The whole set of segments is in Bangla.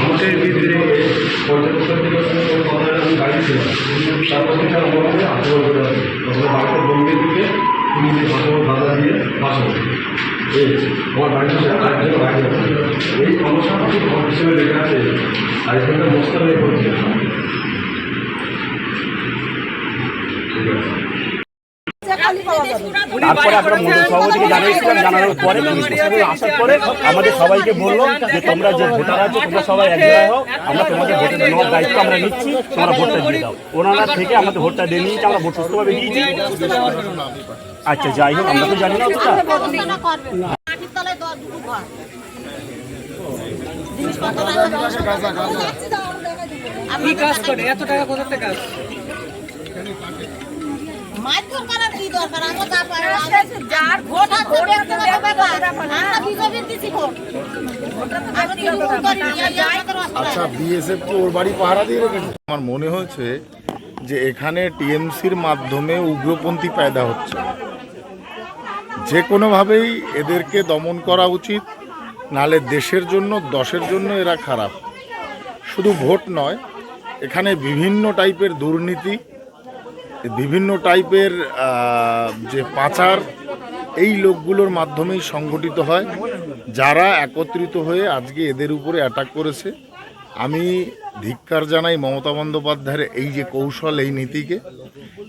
আমাদের ভিতরে পর্যটকদের থেকে আমি গাড়ি ছিলাম তারপর থেকে আমার আক্রমণ করে আসে তখন বাড়িতে বোম্বে থেকে ইংরেজি ভাষা ভাষা দিয়ে ভাষা তারপরে আমরা সভাপতিকে জানিয়েছিলাম জানানোর পরে আসার পরে আমাদের সবাইকে বলল যে তোমরা যে ভোটার আছো, তোমরা সবাই এক জায়গায় হও, আমরা তোমাদের ভোটে নেওয়ার দায়িত্ব আমরা নিচ্ছি, তোমরা ভোটটা দিয়ে দাও। ওনারা থেকে আমাদের ভোটটা দিয়ে নিয়েছি, আমরা ভোট সুস্থভাবে দিয়েছি। আচ্ছা যাই হোক আমরা তো জানি না অতটা ব্যবস্থাটা করবেন। মাটির তলায় দ- দুটো ঘর। জিনিসপত্র রাখা কি কাজ করে? এত টাকা কোথা থেকে আসে? মাছ দরকার আর কি দরকার? আমার যা পারে যার ভোট আছে ব্যক্তিগত ব্যাপার। আমরা বিজেপির দিছি ভোট? আমরা তৃণমূল করি নি, এই আমাদের অস্ত্র আচ্ছা বিএসএফ ওর বাড়ি পাহারা দিয়ে রেখেছে। আমার মনে হয়েছে যে এখানে টিএমসির মাধ্যমে উগ্রপন্থী পায়দা হচ্ছে। যে কোনোভাবেই এদেরকে দমন করা উচিত, নালে দেশের জন্য, দশের জন্য এরা খারাপ। শুধু ভোট নয়, এখানে বিভিন্ন টাইপের দুর্নীতি, বিভিন্ন টাইপের যে পাচার, এই লোকগুলোর মাধ্যমেই সংগঠিত হয়। যারা একত্রিত হয়ে আজকে এদের উপরে অ্যাটাক করেছে আমি ধিক্কার জানাই মমতা বন্দ্যোপাধ্যায়ের এই যে কৌশল এই নীতিকে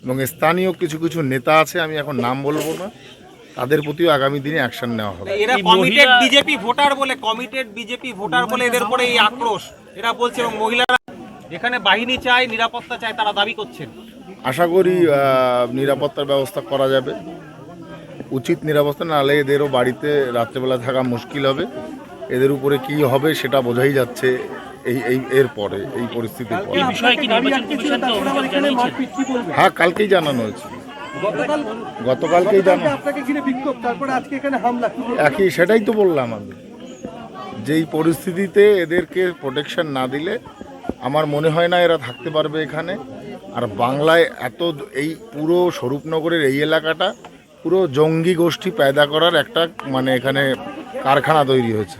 এবং স্থানীয় কিছু কিছু নেতা আছে আমি এখন নাম বলব না তাদের প্রতিও আগামী দিনে অ্যাকশন নেওয়া হবে। এরা কমিটেড বিজেপি ভোটার বলে কমিটেড বিজেপি ভোটার বলে এদের উপরে এই আক্রোশ এরা বলছে এবং মহিলারা এখানে বাহিনী চায় নিরাপত্তা চায় তারা দাবি করছেন। আশা করি নিরাপত্তার ব্যবস্থা করা যাবে। উচিত নিরাপত্তা নাহলে এদেরও বাড়িতে রাত্রেবেলা থাকা মুশকিল হবে। এদের উপরে কি হবে সেটা বোঝাই যাচ্ছে। এই এই এর পরে এই পরিস্থিতির পরে। হ্যাঁ কালকেই জানানো হয়েছে। গতকালকেই জানানো। আপনাকে ঘিরে বিক্ষোভ তারপরে আজকে এখানে হামলা একই সেটাই তো বললাম আমি। যেই পরিস্থিতিতে এদেরকে প্রোটেকশন না দিলে আমার মনে হয় না এরা থাকতে পারবে এখানে। আর বাংলায় এত এই পুরো স্বরূপনগরের এই এলাকাটা পুরো জঙ্গি গোষ্ঠী পেদা করার একটা মানে এখানে কারখানা তৈরি হয়েছে।